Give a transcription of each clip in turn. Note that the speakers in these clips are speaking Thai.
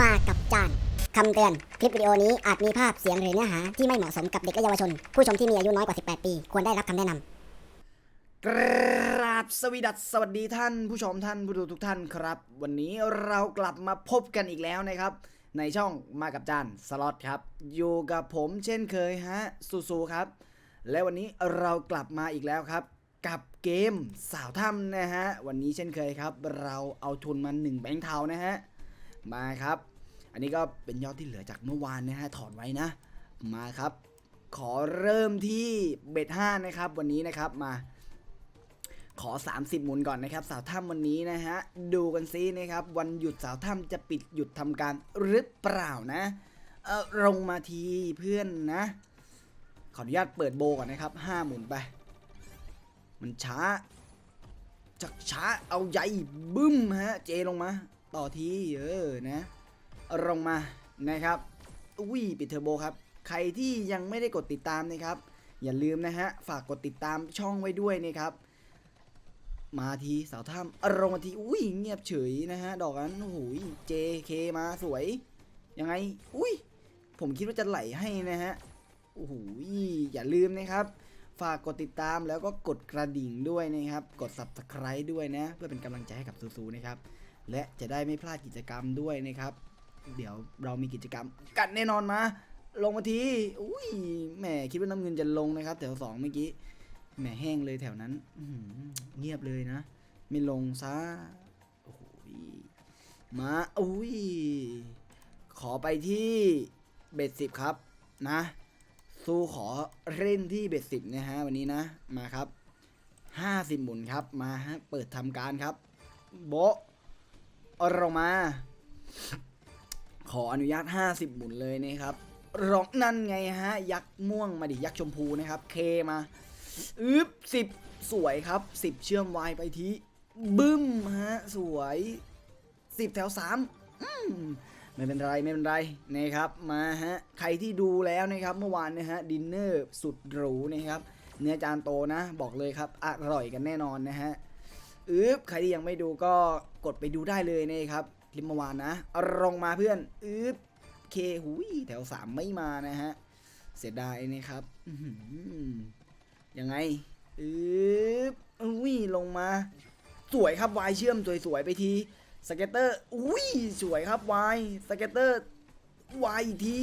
มากับจานคำเตือน คลิปวิดีโอนี้อาจมีภาพเสียงหรือเนื้อหา ที่ไม่เหมาะสมกับเด็กและเยาวชน ผู้ชมที่มีอายุน้อยกว่า 18 ปี ควรได้รับคำแนะนำกราบสวีดัสสวัสดีท่าน ผู้ชมท่านผู้ดูทุกท่านครับ วันนี้เรากลับมาพบกันอีกแล้วนะครับ ในช่องมากับจานสล็อตครับ อยู่กับผมเช่นเคยฮะซูซูครับ และวันนี้เรากลับมาอีกแล้วครับ กับเกมสาวถ้ำนะฮะวันนี้เช่นเคยครับ เราเอาทุนมา1แบงค์เทานะฮะ มาครับ อันนี้ก็เป็นยอดที่เหลือจากเมื่อวานนะฮะถอนไว้นะ มาครับ ขอเริ่มที่เบ็ดห้านะครับ วันนี้นะครับมาขอ 30 หมุนก่อนนะครับ สาวถ้ำวันนี้นะฮะ ดูกันซินะครับ วันหยุดสาวถ้ำจะปิดหยุดทำการหรือเปล่านะ เออลงมาทีเพื่อนนะ ขออนุญาตเปิดโบก่อนนะครับ 5 หมุนไป มันช้า จักช้าเอาใหญ่บึ้มฮะ เจลงมา ต่อทีเออนะลงมานะครับอุ้ยปิดเทอร์โบครับ ใครที่ยังไม่ได้กดติดตามนะครับ อย่าลืมนะฮะ ฝากกดติดตามช่องไว้ด้วยนะครับ มาทีสาวถ้ำอารมณ์มาทีอุ้ยเงียบเฉยนะฮะ ดอกนั้นโอ้โหเจเคมาสวย ยังไง อุ้ย ผมคิดว่าจะไหลให้นะฮะโอ้โหอย่าลืมนะครับ ฝากกดติดตามแล้วก็กดกระดิ่งด้วยนะครับ กด subscribe ด้วยนะ เพื่อเป็นกำลังใจให้กับซูๆนะครับ และจะได้ไม่พลาดกิจกรรมด้วยนะครับ เดี๋ยวเรามีกิจกรรม กันแน่นอนมา ลงมาทีอุ้ยแหมคิดว่าน้ำเงินจะลงนะครับ แถวสองเมื่อกี้แหมแห้งเลยแถวนั้นเงียบเลยนะ ไม่ลงซะโอ้โหมาอุ้ยขอไปที่เบ็ดสิบครับนะสู้ขอเล่นที่เบ็ดสิบนะฮะวันนี้นะมาครับห้าสิบหมุนครับมาฮะเปิดทำการครับ โบ เรามา ขออนุญาต 50 หมุนเลยนะครับร้องนั่นไงฮะ ยักษ์ม่วงมาดิยักษ์ชมพูนะครับ เคมาอึบสิบสวยครับสิบเชื่อมวายไปทีบึ้มฮะ สวยสิบแถวสามอืมไม่เป็นไรไม่เป็นไรนะครับมาฮะใครที่ดูแล้วนะครับเมื่อวานนะฮะดินเนอร์สุดหรูนะครับ เนื้อจานโตนะ บอกเลยครับ อร่อยกันแน่นอนนะฮะ อึบใครที่ยังไม่ดูก็กดไปดูได้เลยนะครับคลิปเมื่อวานนะเอาลงมาเพื่อนอึบเคหุยแถวสามไม่มานะฮะ เสียดายนะครับยังไงอึบอุ้ยลงมา สวยครับวายเชื่อมสวยๆไปทีสเก็ตเตอร์อุ้ยสวยครับวายสเก็ตเตอร์วายอีกที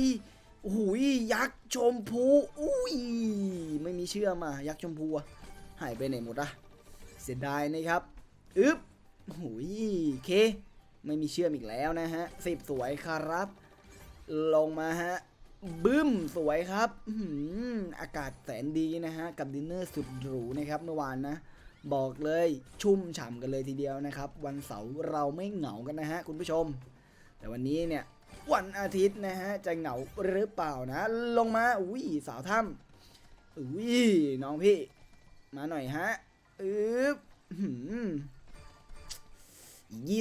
หุยยักษ์ชมพูอุ้ยไม่มีเชื่อมายักษ์ชมพูอะหายไปไหนหมดอะ สียดายนะครับอึ๊บหุยเค ไม่มีเชื่อมอีกแล้วนะฮะสิบสวยครับ ลงมาฮะบึ้มสวยครับอื้อหืออากาศแสนดีนะฮะ กับดินเนอร์สุดหรูนะครับเมื่อวานนะ บอกเลยชุ่มฉ่ำกันเลยทีเดียวนะครับ วันเสาร์เราไม่เหงากันนะฮะ คุณผู้ชม แต่วันนี้เนี่ย วันอาทิตย์นะฮะ จะเหงาหรือเปล่านะ ลงมาอุ้ยสาวถ้ำอุ้ยน้องพี่ มาหน่อยฮะ อึ๊บอื้อหือ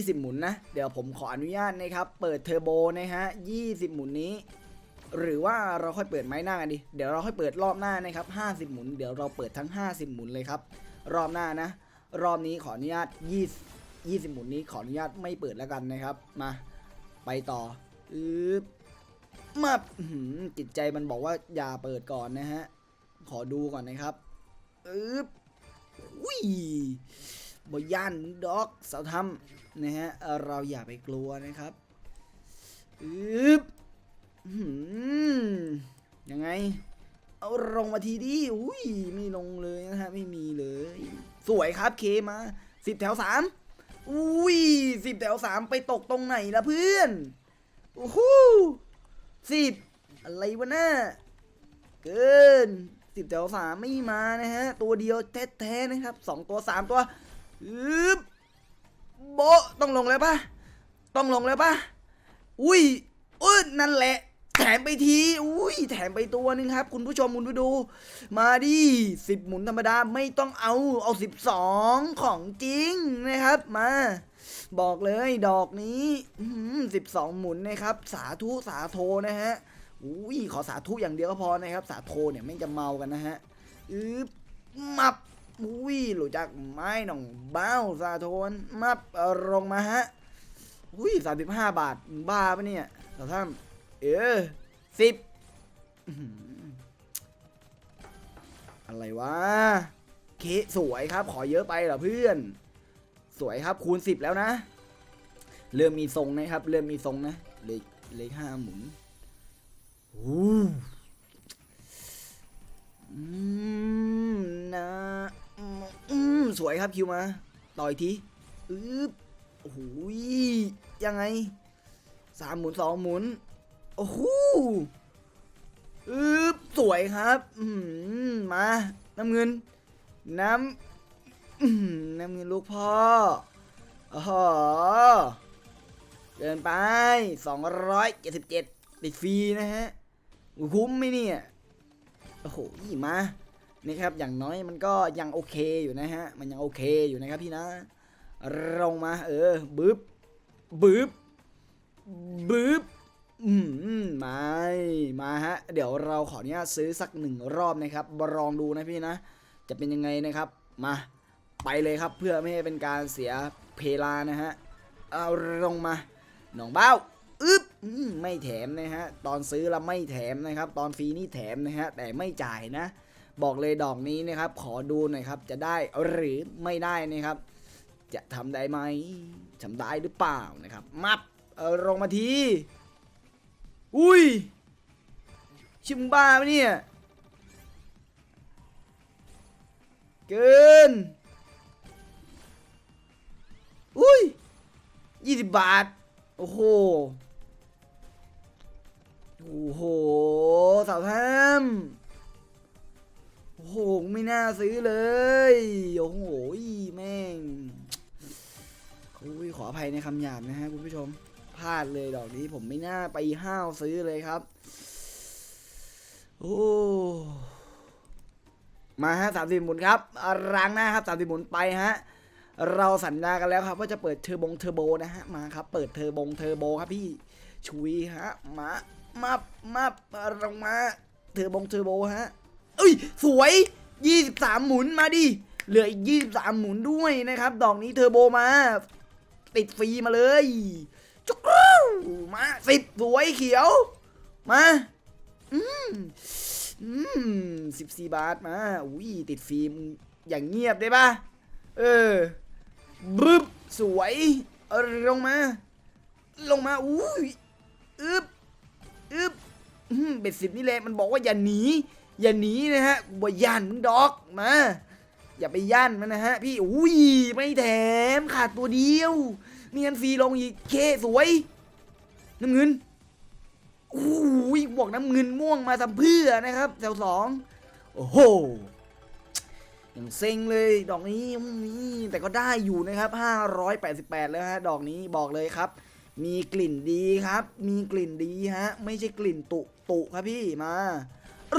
20หมุนนะ เดี๋ยวผมขออนุญาตนะครับ เปิดเทอร์โบนะฮะ20หมุนนี้ หรือว่าเราค่อยเปิดไม้หน้ากันดิ เดี๋ยวเราค่อยเปิดรอบหน้านะครับ50หมุน เดี๋ยวเราเปิดทั้ง50หมุนเลยครับ รอบหน้านะ รอบนี้ขออนุญาต20 20หมุนนี้ขออนุญาตไม่เปิดแล้วกันนะครับ มา ไปต่ออึบมาหือจิตใจมันบอกว่าอย่าเปิดก่อนนะฮะ ขอดูก่อนนะครับอึบ อุ้ยบย่านด็อกสาวทำนะฮะเราอย่าไปกลัวนะครับอึบอยังไง เอาลงมาทีดิอุ้ยไม่ลงเลยนะฮะไม่มีเลย สวยครับเคมาสิบแถวสามอุ้ยสิบแถวสามไปตกตรงไหนล่ะเพื่อนโอ้โหสิบอะไรวะน่าเกิน สิบแถวสามไม่มานะฮะ ตัวเดียวแท้ๆนะครับสองตัวสามตัวอึบโบต้องลงแล้วปะต้องลงแล้วปะอุ้ยอุ้ยนั่นแหละ แถมไปที อุ้ยแถมไปตัวหนึงครับ คุณผู้ชมคุณผู้ดู มาดิสิบหมุนธรรมดาไม่ต้องเอาเอาสิบสองของจริงนะครับมา บอกเลยดอกนี้สิบสองหมุนนะครับ สาธุสาโทนะฮะ อุ้ยขอสาธุอย่างเดียวก็พอนะครับ สาโทเนี่ยไม่งจะเมากันนะฮะอึบมับอุ้ยหลุดจากไม้หน่องเบ้าสาโทนมับลงมาฮะอุ้ยสามสิบห้าบาทบ้าปะเนี่ยสาท่ามเออสิบอะไรวะเคสวยครับ ขอเยอะไปเหรอเพื่อน สวยครับคูณสิบแล้วนะ เริ่มมีทรงนะครับ เริ่มมีทรงนะ เลขเลขห้าหมุน อ้อืมนะอืมสวยครับคิวมา ต่ออีกทีอึ๊บโอ้โหยังไงสามหมุนสองหมุน โอ้โหอึ๊บสวยครับอืมมา น้ำเงิน น้ำน้ำเงินลูกพ่ออ้โหเดินไป 277ติดฟรีนะฮะ คุ้มไหมเนี่ย โอ้โหยี่มานี่ครับ อย่างน้อยมันก็ยังโอเคอยู่นะฮะ มันยังโอเคอยู่นะครับพี่นะลงมา เออบึ๊บบึ๊บบึ๊บอืมมามาฮะ เดี๋ยวเราขออนุญาตซื้อสักหนึ่งรอบนะครับลองดูนะพี่นะ จะเป็นยังไงนะครับ มา ไปเลยครับเพื่อไม่ให้เป็นการเสียเพลานะฮะ เอาลงมา หนองเบ้า อึ๊บไม่แถมนะฮะ ตอนซื้อแล้วไม่แถมนะครับ ตอนฟรีนี่แถมนะฮะ แต่ไม่จ่ายนะ บอกเลยดอกนี้นะครับ ขอดูหน่อยครับ จะได้หรือไม่ได้นะครับ จะทำได้ไหมทำได้หรือเปล่านะครับ มับเอาลงมาที อุ้ย ชิมบ้าปะเนี่ย เกิน อุ้ยยี่สิบบาท โอ้โห โอ้โหสาวท่ามโอ้โหไม่น่าซื้อเลย โอ้โหแม่งอุ้ยขออภัยในคำหยาบนะฮะคุณผู้ชมพลาดเลยดอกนี้ผมไม่น่าไปห้าวซื้อเลยครับ โอ้มาฮะสามสิบหมุนครับรางหน้าครับสามสิบหมุนไปฮะเราสัญญากันแล้วครับ ว่าจะเปิดเทอร์บงเทอร์โบนะฮะมาครับ เปิดเทอร์บงเทอร์โบครับพี่ชุยฮะมา มามาลงมาเทอร์บงเทอร์โบฮะเอ้ย สวย 23 หมุนมาดิ เหลืออีก 23 หมุนด้วยนะครับ ดอกนี้เทอร์โบมา ติดฟรีมาเลยจุกรูมาสิบสวยเขียว มา อืมอืมสิบสี่บาทมา อุ้ยติดฟิล์มอย่างเงียบได้ปะเออบึ๊บสวย เอาลงมา ลงมา อุ้ยอึบ อึบอืมเบ็ดสิบนี่แหละมันบอกว่าอย่าหนี อย่าหนีนะฮะกูบ่ย่านมึงดอกมา อย่าไปย่านมันนะฮะ พี่อุ้ยไม่แถมขาดตัวเดียวมีเงินฟรีลงอีกเคสวย น้ำเงินโอ้ยบอกน้ำเงินม่วงมาทำเพื่อนะครับแถวสองโอ้โหอย่างเซ็งเลยดอกนี้แต่ก็ได้อยู่นะครับ 588 แล้วฮะ ดอกนี้บอกเลยครับ มีกลิ่นดีครับ มีกลิ่นดีฮะ ไม่ใช่กลิ่นตุตุครับพี่มา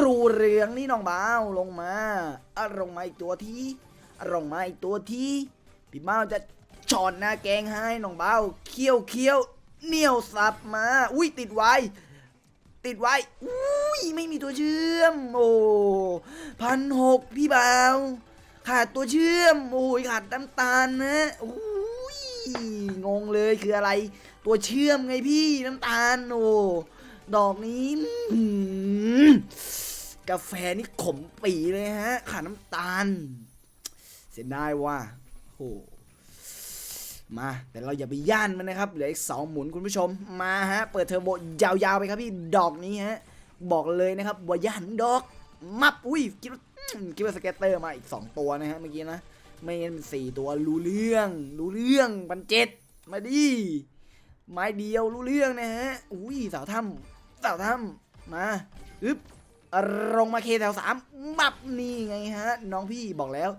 รูเรืองนี่น้องบ้าวลงมาอะลงมาอีกตัวที่อะลงมาอีกตัวที่พี่บ้าวจะชอนหน้าแกงให้น้องบ้าวเคี้ยวเคี้ยวเหนียวสับมา อุ้ยติดไว้ติดไว้อุ้ยไม่มีตัวเชื่อม โอ้พันหกพี่บ่าว ขาดตัวเชื่อม โอ้ยขาดน้ำตาลนะอุ้ยงงเลยคืออะไร ตัวเชื่อมไงพี่น้ำตาลโอ้ดอกนี้กาแฟนี่ขมปีเลยฮะขาดน้ำตาล เสียดายว่ะโอ้มา แต่เราอย่าไปย่านมันนะครับเหลืออีกสองหมุนคุณผู้ชมมาฮะ เปิดเทอร์โบยาวๆไปครับพี่ดอกนี้ฮะ บอกเลยนะครับว่าย่านดอกมับอุ้ยคิดว่าคิดว่าสเก็ตเตอร์มาอีก 2 ตัวนะฮะเมื่อกี้นะ ไม่งั้นเป็นสี่ตัวรู้เรื่อง รู้เรื่องปันเจ็ดมาดิ ไม้เดียวรู้เรื่องนะฮะ อุ้ยสาวถ้ำสาวถ้ำมาอึ๊บลงมาเคแถวสามมับนี่ไงฮะ น้องพี่บอกแล้ว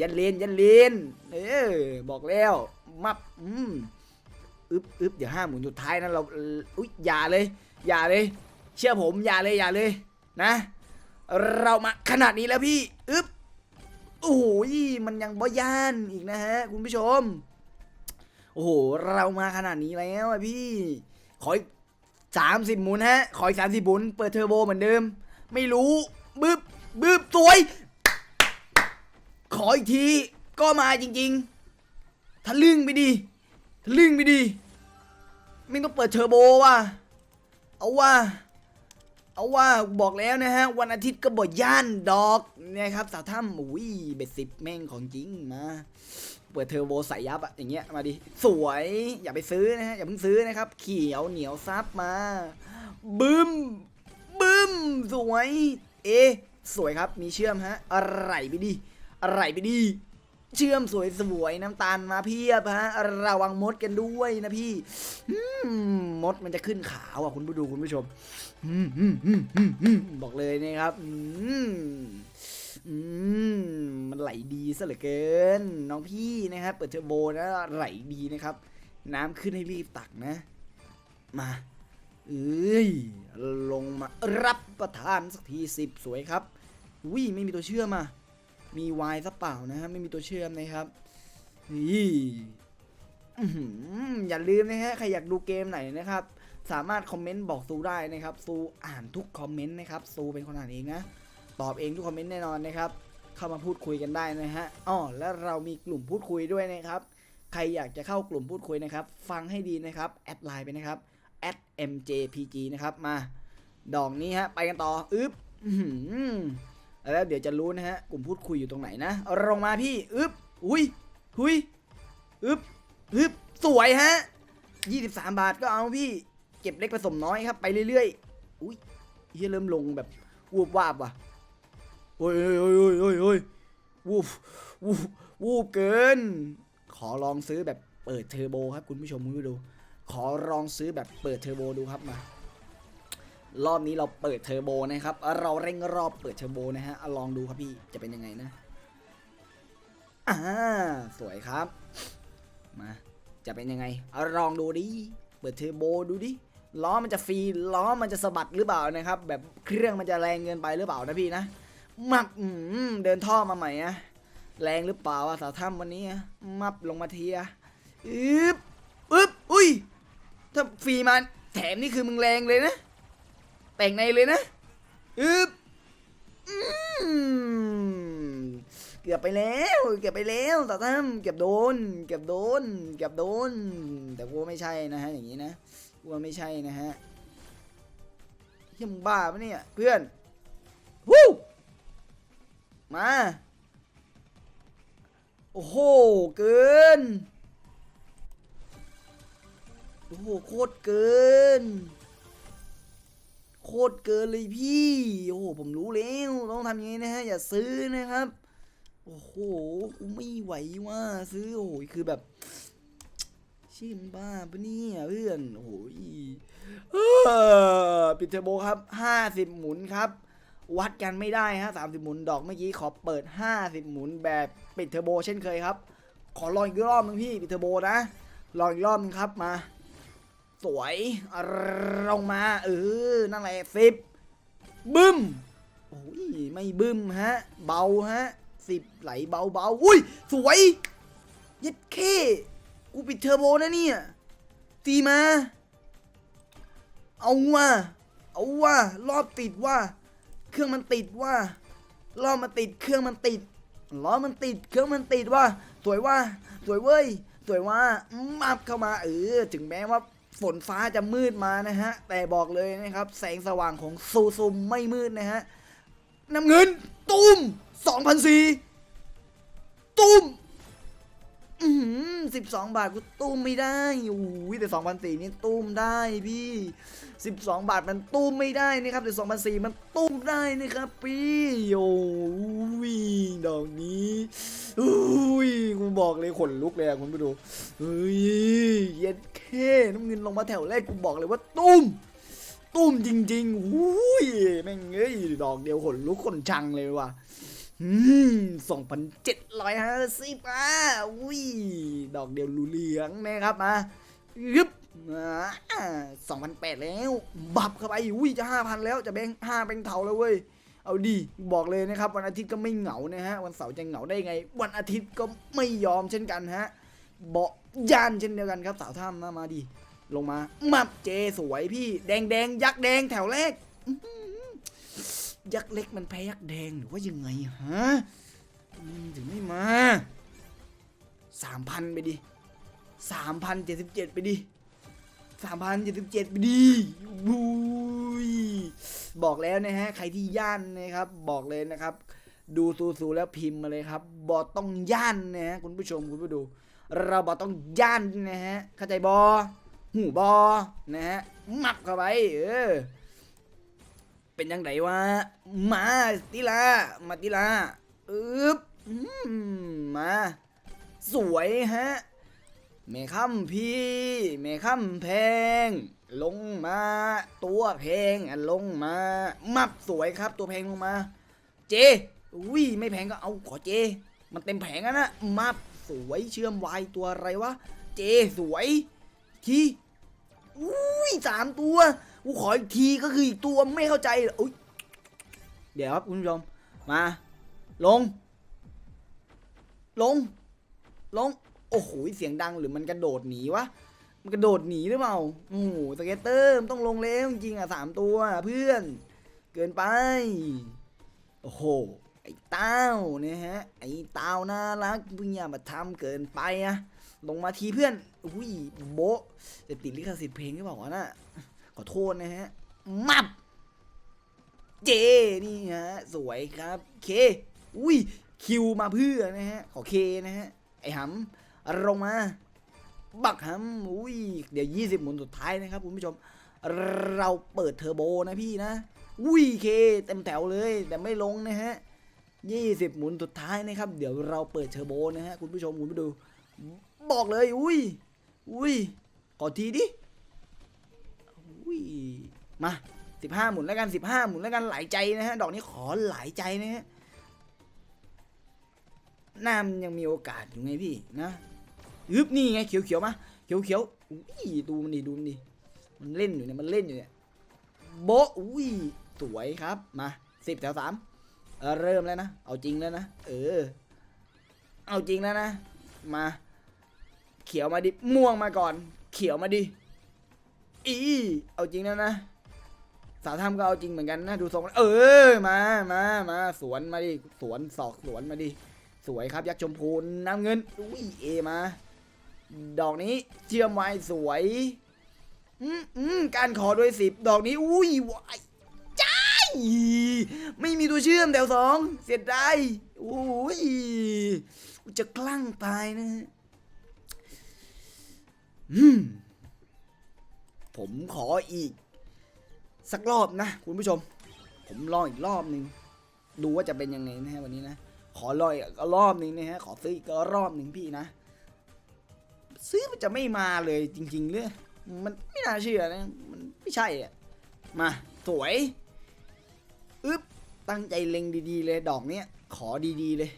ยันเลนยันเลนเออบอกแล้วมับอืมอึบอึ๊บเดี๋ยวห้าหมุนสุดท้ายนั้นเราอุ้ยอย่าเลย อย่าเลย เชื่อผมอย่าเลยอย่าเลยนะ เรามาขนาดนี้แล้วพี่อึ๊บโอ้โหมันยังบ่ย่านอีกนะฮะ คุณผู้ชม อ้โห เรามาขนาดนี้แล้วอะพี่ ขออีกสามสิบหมุนฮะ ขออีกสามสิบหมุน เปิดเทอร์โบเหมือนเดิม ไม่รู้บึบบึบสวย ขออีกทีก็มาจริง ๆ ทะลึ่งไปดิทะลึ่งไปดิไม่ต้องเปิดเทอร์โบว่ะ เอาว่าเอาว่าบอกแล้วนะฮะ วันอาทิตย์ก็บ่ย่านดอกนะครับสาวถ้ำอุ้ยเบ็ดสิบแม่งของจริงมา เปิดเทอร์โบใส่ยับอะอย่างเงี้ยมาดิสวยอย่าไปซื้อนะฮะอย่าเพิ่งซื้อนะครับ เขียวเหนียวซับมาบึ้มบึ้มสวย เอ สวยครับมีเชื่อมฮะอะไรไปดิอะไรไปดิเชื่อมสวยสวยน้ำตาลมาเพียบฮะระวังมดกันด้วยนะพี่มดมันจะขึ้นขาวอะคุณผู้ดูคุณผู้ชมอืมอืมอืมอืมอืมบอกเลยนะครับ อืมมันไหลดีซะเหลือเกิน น้องพี่นะครับ เปิดเทอร์โบนะไหลดีนะครับ น้ำขึ้นให้รีบตักนะ มาเอ้ยลงมารับประทานสักทีสิบสวยครับวิ่ไม่มีตัวเชื่อมอะมีวายซะเปล่านะฮะไม่มีตัวเชื่อมนะครับนี่อื้อหืออย่าลืมนะฮะใครอยากดูเกมไหนนะครับ สามารถคอมเมนต์บอกซูได้นะครับซูอ่านทุกคอมเมนต์นะครับซูเป็นคนอ่านเองนะ ตอบเองทุกคอมเมนต์แน่นอนนะครับเข้ามาพูดคุยกันได้นะฮะอ๋อแล้วเรามีกลุ่มพูดคุยด้วยนะครับใครอยากจะเข้ากลุ่มพูดคุยนะครับ ฟังให้ดีนะครับแอดไลน์ไปนะครับ @mjpg นะครับมา ดอกนี้ฮะไปกันต่ออึ๊บอือแล้วเดี๋ยวจะรู้นะฮะกลุ่มพูดคุยอยู่ตรงไหนนะเอาลงมาพี่อึ๊บอุ้ยหุยอึ๊บอึ๊บสวยฮะ23 บาทก็เอาพี่เก็บเล็กผสมน้อยครับ ไปเรื่อยๆอุ้ยเฮียเริ่มลงแบบวูบวาบว่ะ โอ้ยโอ้ยโอ้ยโอ้ยโอ้ยวูบวูบวูบเกิน ขอลองซื้อแบบเปิดเทอร์โบครับคุณผู้ชมคุณผู้ดู ขอลองซื้อแบบเปิดเทอร์โบดูครับมารอบนี้เราเปิดเทอร์โบนะครับ เราเร่งรอบเปิดเทอร์โบนะฮะเอาลองดูครับพี่จะเป็นยังไงนะอ่าสวยครับ มาจะเป็นยังไงเอาลองดูดิ เปิดเทอร์โบดูดิ ล้อมันจะฟรี ล้อมันจะสะบัดหรือเปล่านะครับ แบบเครื่องมันจะแรงเกินไปหรือเปล่านะพี่นะ มับอืมเดินท่อมาใหม่อะแรงหรือเปล่าอะสาวถ้ำวันนี้อะมับลงมาเทีอะอึ๊บอึ๊บอุ้ยถ้าฟรีมาแถมนี่คือมึงแรงเลยนะ แต่งในเลยนะอึบอืมเกือบไปแล้ว เกือบไปแล้วตาตั้มเกือบโดน เกือบโดน เกือบโดน แต่กูว่าไม่ใช่นะฮะอย่างนี้นะกูว่าไม่ใช่นะฮะเฮียมึงบ้าปะเนี่ยเพื่อน มา โอ้โห เกิน โอ้โห โคตรเกิน โคตรเกินเลยพี่ โอ้โห ผมรู้แล้ว ต้องทำยังไงนะฮะ อย่าซื้อนะครับ โอ้โหกูไม่ไหวว่าซื้อ โอ้โห คือแบบชิมบ้าปะเนี่ยเพื่อน โอ้โหปิดเทอร์โบครับ 50 หมุนครับ วัดกันไม่ได้ฮะ30หมุนดอกเมื่อกี้ขอเปิด50หมุนแบบปิดเทอร์โบเช่นเคยครับ ขอลองอีกรอบนึงพี่ปิดเทอร์โบนะลองอีกรอบนึงครับมา สวยลงมาเออนั่นแหละสิบบึ้มโอ้ยไม่บึ้มฮะ เบาฮะสิบไหลเบาเบาอุ้ยสวยยัดเคกูปิดเทอร์โบนะเนี่ยตีมา เอาว่ะเอาว่ะรอบติดว่ะ เครื่องมันติดว่ะรอมันติดเครื่องมันติดล้อมันติดเครื่องมันติดว่ะสวยว่ะสวยเว้ยสวยว่ามับเข้ามาเออถึงแม้ว่าฝนฟ้าจะมืดมานะฮะ แต่บอกเลยนะครับ แสงสว่างของซูซูมไม่มืดนะฮะน้ำเงิน ตุ้ม2,004ตุ้ม อืมสิบสองบาทกูตุ้มไม่ได้โอ้ยแต่สองพันสี่นี่ตุ้มได้พี่สิบสองบาทมันตุ้มไม่ได้นะครับแต่สองพันสี่มันตุ้มได้นะครับพี่โอ้ยดอกนี้อุ้ยกูบอกเลยขนลุกเลยอะคุณผู้ดูเฮ้ยเย็ดแค่น้ำเงินลงมาแถวแรกกูบอกเลยว่าตุ้มตุ้มจริงๆอุ้ยแม่งเอ้ยดอกเดียวขนลุกขนชังเลยว่ะ สองพันเจ็ดร้อยห้าสิบอะอุ้ย ดอกเดียวรูเหลืองนะครับมายึบสองพันแปดแล้ว บับเข้าไปอุ้ยจะห้าพันแล้วจะแบงห้าแบงเทาแล้วเว้ย เอาดีบอกเลยนะครับ วันอาทิตย์ก็ไม่เหงานะฮะ วันเสาร์จะเหงาได้ไง วันอาทิตย์ก็ไม่ยอมเช่นกันฮะเบาะย่านเช่นเดียวกันครับ สาวถ้ำนะมาดี ลงมา มับเจสวยพี่ แดงแดงยักษ์แดงแถวแรกอื ยักษ์เล็กมันแพ้ยักษ์แดงหรือว่ายังไงฮะอืมถึงไม่มาสามพันไปดิสามพันเจ็ดสิบเจ็ดไปดิสามพันเจ็ดสิบเจ็ดไปดีบุยบอกแล้วนะฮะ ใครที่ย่านนะครับ บอกเลยนะครับ ดูสูๆแล้วพิมพ์มาเลยครับ บอต้องย่านนะฮะคุณผู้ชมคุณผู้ดู เราบอต้องย่านนะฮะ เข้าใจบอหูบอนะฮะหมับเข้าไป เออ เป็นยังไงวะ มาติลา มาติลาอึ๊บมา สวยฮะ เมค่ำพี่ เมค่ำแพง ลงมา ตัวแพงอะลงมา มับสวยครับตัวแพงลงมา เจอุ้ยไม่แพงก็เอาขอเจ มันเต็มแผงอะนะมับสวยเชื่อมวายตัวอะไรวะ เจสวยทีอุ้ยสามตัว กูขออีกทีก็คืออีกตัวไม่เข้าใจอุ้ยเดี๋ยวครับคุณผู้ชมมา ลง ลง ลง โอ้โหเสียงดังหรือมันกระโดดหนีวะมันกระโดดหนีหรือเปล่าโอ้โหสเก็ตเตอร์มต้องลงแล้วจริงอะสามตัวเพื่อน เกินไป โอ้โหไอ้เต้าเนี่ยฮะ ไอ้เต้าน่ารักมึงอย่ามาทำเกินไปอะลงมาทีเพื่อน อุ้ยโบจะติดลิขสิทธิ์เพลงหรือเปล่าวะน่ะ ขอโทษนะฮะ มับ เจ นี่ฮะ สวยครับ เค อุ้ย คิวมาเพื่อนะฮะ ขอเคนะฮะ ไอ้หำลงมา บักหำอุ้ย เดี๋ยว 20 หมุนสุดท้ายนะครับคุณผู้ชม เราเปิดเทอร์โบนะพี่นะ อุ้ย เค เต็มแถวเลย แต่ไม่ลงนะฮะ 20 หมุนสุดท้ายนะครับ เดี๋ยวเราเปิดเทอร์โบนะฮะคุณผู้ชมคุณผู้ดู บอกเลย อุ้ย อุ้ย ขอทีดิ ยมา15หมุนแล้วกัน15หมุนแล้วกันหลายใจนะฮะ ดอกนี้ขอหลายใจนะฮะหน้ามันยังมีโอกาสอยู่ไงพี่นะยึบนี่ไงเขียวเขียวมาเขียวเขียวอุ้ยดูมันดิดูมันดิมันเล่นอยู่เนี่ยมันเล่นอยู่เนี่ยโบอุ้ยสวยครับมาสิบแถวสามเออเริ่มแล้วนะเอาจริงแล้วนะเออ เอาจริงแล้วนะมา เขียวมาดิม่วงมาก่อน เขียวมาดิ อีเอาจริงแล้วนะสาวทำก็เอาจริงเหมือนกันนะดูทรงเออมามามาสวนมาดิสวนศอกสวนมาดิสวยครับยักษ์ชมพูน้ำเงินอุ้ยเอมา ดอกนี้เชื่อมไว้สวยอืมอืมการขอด้วยสิบดอกนี้อุ้ยวายจ้ายไม่มีตัวเชื่อมแถวสองเสียดายอุ้ยจะคลั่งตายนะฮะอืม ผมขออีก สักรอบนะคุณผู้ชม ผมลองอีกรอบหนึ่งดูว่าจะเป็นยังไงนะฮะวันนี้นะ ขอรออีกรอบหนึ่งนะฮะขอซื้ออีกรอบหนึ่งพี่นะ ซื้อมันจะไม่มาเลยจริงๆเลยมันไม่น่าเชื่อนะมันไม่ใช่อะมาสวยอึ๊บตั้งใจเล็งดีๆ เลยดอกเนี้ยขอดีๆเลย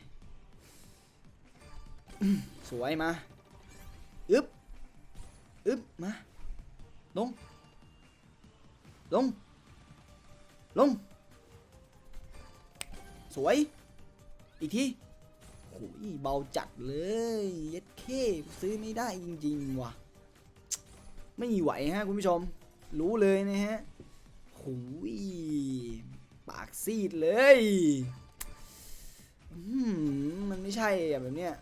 สวยมาอึ๊บอึ๊บมา ลง ลง ลง สวย อีกทีโอ้ยเบาจัดเลย เย็ดเคซื้อไม่ได้จริงๆว่ะ ไม่ไหวฮะคุณผู้ชม รู้เลยนะฮะโอยปากซีดเลยมันไม่ใช่แบบเนี้ย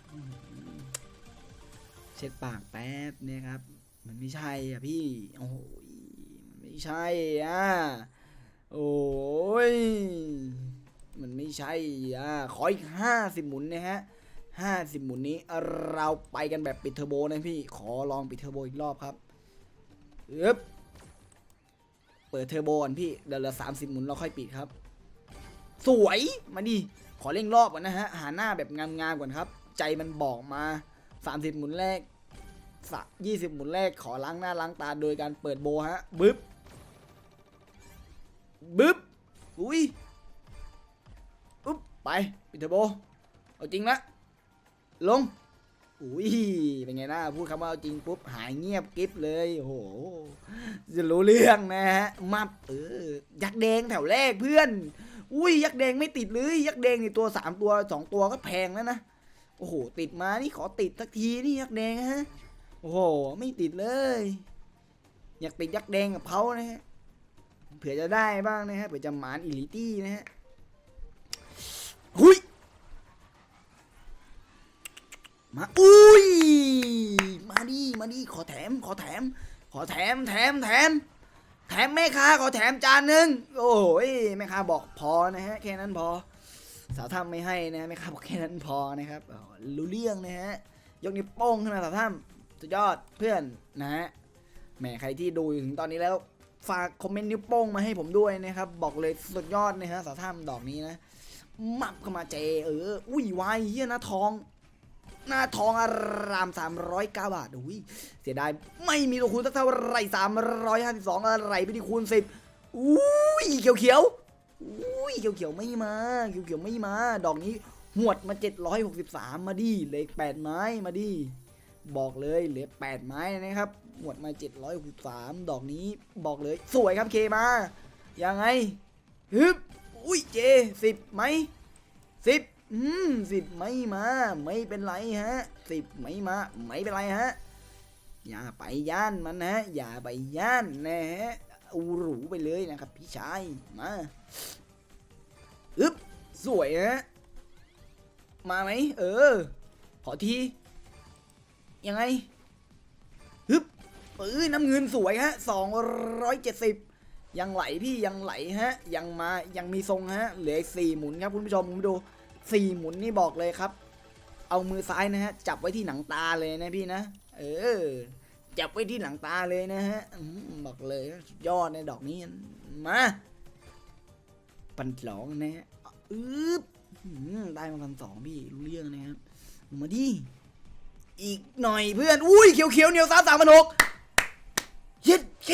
เช็ดปากแป๊บเนี่ยครับ มันไม่ใช่อะพี่ โอ้ยมันไม่ใช่อะ โอ้ย มันไม่ใช่อะ ขออีกห้าสิบหมุนนะฮะห้าสิบหมุนนี้เราไปกันแบบปิดเทอร์โบนะพี่ ขอลองปิดเทอร์โบอีกรอบครับอึ๊บเปิดเทอร์โบก่อนพี่ เดี๋ยวเหลือสามสิบหมุนเราค่อยปิดครับ สวย มาดิ ขอเร่งรอบก่อนนะฮะ หาหน้าแบบงามๆก่อนครับ ใจมันบอกมาสามสิบหมุนแรก สักยี่สิบหมุนแรกขอล้างหน้าล้างตาโดยการเปิดโบฮะบึ๊บบึ๊บอุ้ยอุ๊บไปปิดเทอร์โบเอาจริงละลงอุ้ยเป็นไงนะพูดคำว่าเอาจริงปุ๊บหายเงียบกริบเลยโอ้โหจะรู้เรื่องนะฮะมับเออยักษ์แดงแถวแรกเพื่อน อุ้ยยักษ์แดงไม่ติดเลยยักษ์แดงนี่ตัวสามตัวสองตัวก็แพงแล้วนะโอ้โหติดมานี่ขอติดสักทีนี่ยักษ์แดงฮะ โอ้โห ไม่ติดเลย อยากติดยักษ์แดงกับเขานะฮะ เผื่อจะได้บ้างนะฮะ เผื่อจะหมานอิลิตี้นะฮะ หุยมา อุ้ย มาดิ มาดิ ขอแถม ขอแถม ขอแถม แถม แถม แถมแม่ค้า ขอแถมจานหนึ่งโอ้ยแม่ค้าบอกพอนะฮะ แค่นั้นพอ สาวถ้ำไม่ให้นะแม่ค้าบอกแค่นั้นพอนะครับรู้เรื่องนะฮะ ยกนิ้วโป้งขึ้นมาสาวถ้ำ สุดยอดเพื่อนนะฮะแหมใครที่ดูอยู่ถึงตอนนี้แล้ว ฝากคอมเมนต์นิ้วโป้งมาให้ผมด้วยนะครับ บอกเลยสุดยอดนะฮะสาวถ้ำดอกนี้นะ มับเข้ามาเจ เออ อุ้ยวายเฮียหน้าทอง หน้าทองอาราม 309 บาทอุ้ยเสียดายไม่มีตัวคูณสักเท่าไหร352 อะไรไปที่คูณ 10อุ้ยเขียวเขียวอุ้ยเขียวเขียวไม่มาเขียวเขียวไม่มา ดอกนี้หวดมา 763 มาดิเหล็ก8ไม้มาดิ บอกเลยเหลือ 8 ไม้นะครับหวดมา763ดอกนี้บอกเลยสวยครับเคมายังไงฮึบอุ้ยเจสิบไหมสิบอืมสิบไม่มา ไม่เป็นไรฮะสิบไม่มา ไม่เป็นไรฮะ อย่าไปย่านมันนะอย่าไปย่านนะฮะอูหรูไปเลยนะครับพี่ชายมาอึบสวยฮะมาไหมเออ ขอที ยังไงฮึบเออน้ำเงินสวยฮะสองร้อยเจ็ดสิบยังไหลพี่ยังไหลฮะ ยังมายังมีทรงฮะเหลืออีกสี่หมุนครับคุณผู้ชมคุณดูสี่หมุนนี่บอกเลยครับ เอามือซ้ายนะฮะ จับไว้ที่หนังตาเลยนะพี่นะ เออ จับไว้ที่หลังตาเลยนะฮะบอกเลยยอดในดอกนี้มาปันสองนะฮะอึ๊บอืมได้มาพันสองพี่รู้เรื่องนะครับมาดิ อีกหน่อยเพื่อน อุ้ยเขียวเขียวเหนียวสามสามพันหกเย็ดเค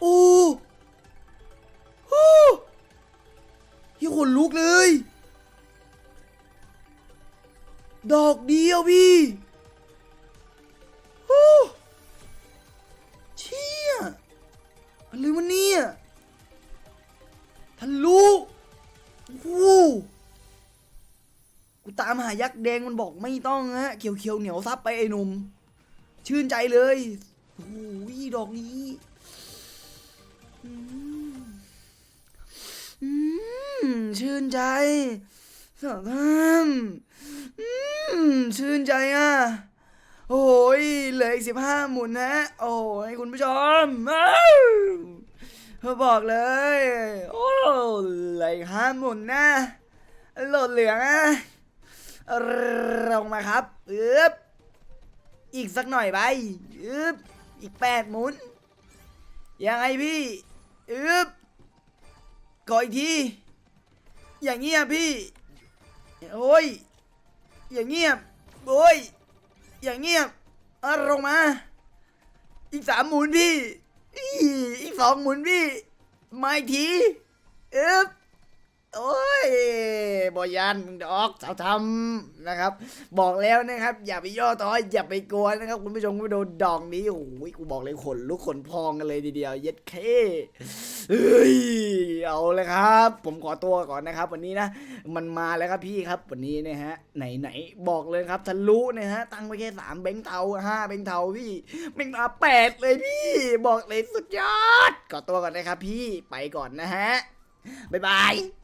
โอ้โหที่ขนลุกเลย ดอกเดียวพี่โอ้เชี่ยอะไรวะเนี่ยทะลุโอ้ กูตามหายักษ์แดงมันบอกไม่ต้องฮะเขียวๆเหนียวซับไปไอ้หนุ่มชื่นใจเลยโอ้ยดอกนี้อืมอืมชื่นใจสาวท่านอืมชื่นใจอะ โอ้ยเหลืออีกสิบห้าหมุนนะ โอ้ยคุณผู้ชมอ้าบอกเลย โอ้เหลืออีกห้าหมุนนะโหลดเหลืองอะ ลงมาครับอึบอีกสักหน่อยไปอึบอีกแปดหมุน ยังไงพี่อึบขออีกที อย่างเงียบพี่ โอ้ย อย่างเงียบโอ้ย อย่างเงียบเอาลงมา อีกสามหมุนพี่อีอีกสองหมุนพี่ มาอีกทีอึบ โอ้ยบอยันมึงดอกสาวทำนะครับ บอกแล้วนะครับ อย่าไปย่อท้ออย่าไปกลัวนะครับ คุณผู้ชมคุณผู้ชมดอกนี้โอ้ยกูบอกเลยขนลุกขนพองกันเลยทีเดียวเย็ดเคเฮ้ยเอาเลยครับ ผมขอตัวก่อนนะครับ วันนี้นะ มันมาแล้วครับพี่ครับวันนี้นะฮะไหนไหนๆบอกเลยครับทะลุนะฮะตั้งไว้แค่สามเบงเทาห้าเบงเทาพี่แม่งมาแปดเลยพี่ บอกเลยสุดยอดขอตัวก่อนนะครับ พี่ไปก่อนนะฮะบ๊ายบาย